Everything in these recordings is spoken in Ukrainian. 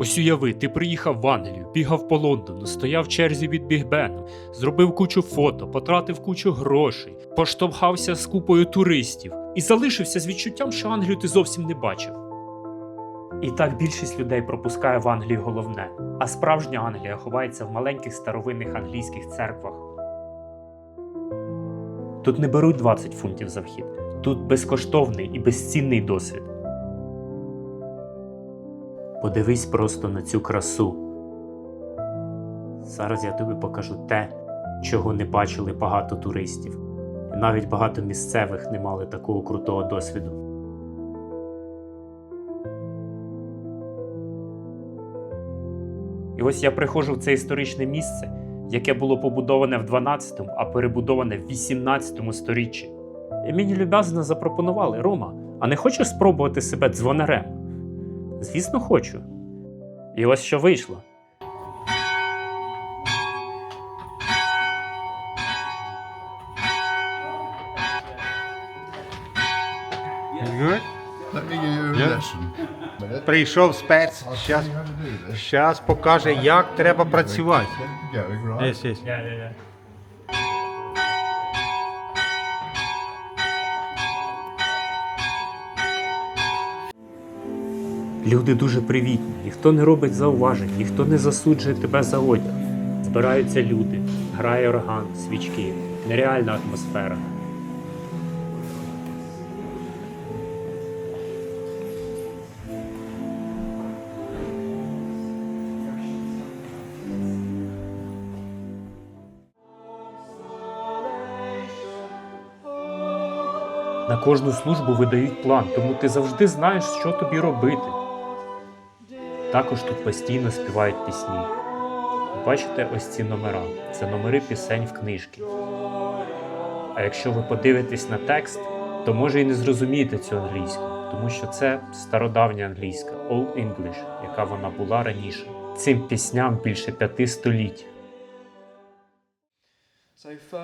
Ось уяви, ти приїхав в Англію, бігав по Лондону, стояв в черзі від Бігбену, зробив кучу фото, потратив кучу грошей, поштовхався з купою туристів і залишився з відчуттям, що Англію ти зовсім не бачив. І так більшість людей пропускає в Англії головне, а справжня Англія ховається в маленьких старовинних англійських церквах. Тут не беруть 20 фунтів за вхід, тут безкоштовний і безцінний досвід. Подивись просто на цю красу. Зараз я тобі покажу те, чого не бачили багато туристів. І навіть багато місцевих не мали такого крутого досвіду. І ось я приходжу в це історичне місце, яке було побудоване в 12, му а перебудоване в 18 сторіччі. І мені люб'язно запропонували Рома, а не хочеш спробувати себе дзвонарем? Звісно, хочу. І ось що вийшло. Прийшов спец. I'll show Щас, you how to do this. щас покаже, як треба працювати. Yes, yes. Люди дуже привітні, ніхто не робить зауважень, ніхто не засуджує тебе за одяг. Збираються люди, грає орган, свічки, нереальна атмосфера. На кожну службу видають план, тому ти завжди знаєш, що тобі робити. Також тут постійно співають пісні. Бачите ось ці номера. Це номери пісень в книжки. А якщо ви подивитесь на текст, то може і не зрозумієте цю англійську, тому що це стародавня англійська Old English, яка вона була раніше. Цим пісням більше п'яти століть.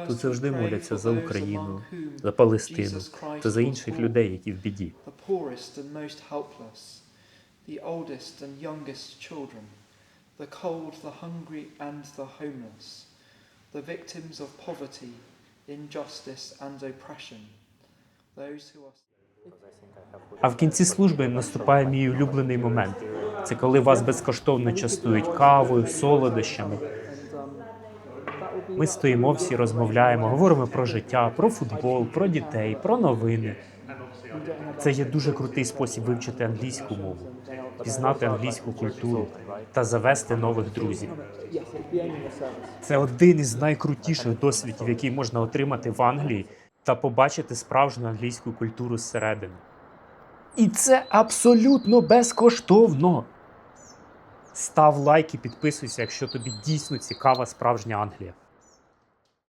Тут завжди моляться за Україну, за Палестину та за інших людей, які в біді. The oldest and youngest children, the cold, the hungry, and the homeless, the victims of poverty, injustice, and oppression, those who are. А в кінці служби наступає мій улюблений момент. Це коли вас безкоштовно частують кавою, солодощами. Ми стоїмо всі, розмовляємо, говоримо про життя, про футбол, про дітей, про новини. Це є дуже крутий спосіб вивчити англійську мову, пізнати англійську культуру та завести нових друзів. Це один із найкрутіших досвідів, який можна отримати в Англії та побачити справжню англійську культуру зсередини. І це абсолютно безкоштовно. Став лайк і підписуйся, якщо тобі дійсно цікава справжня Англія.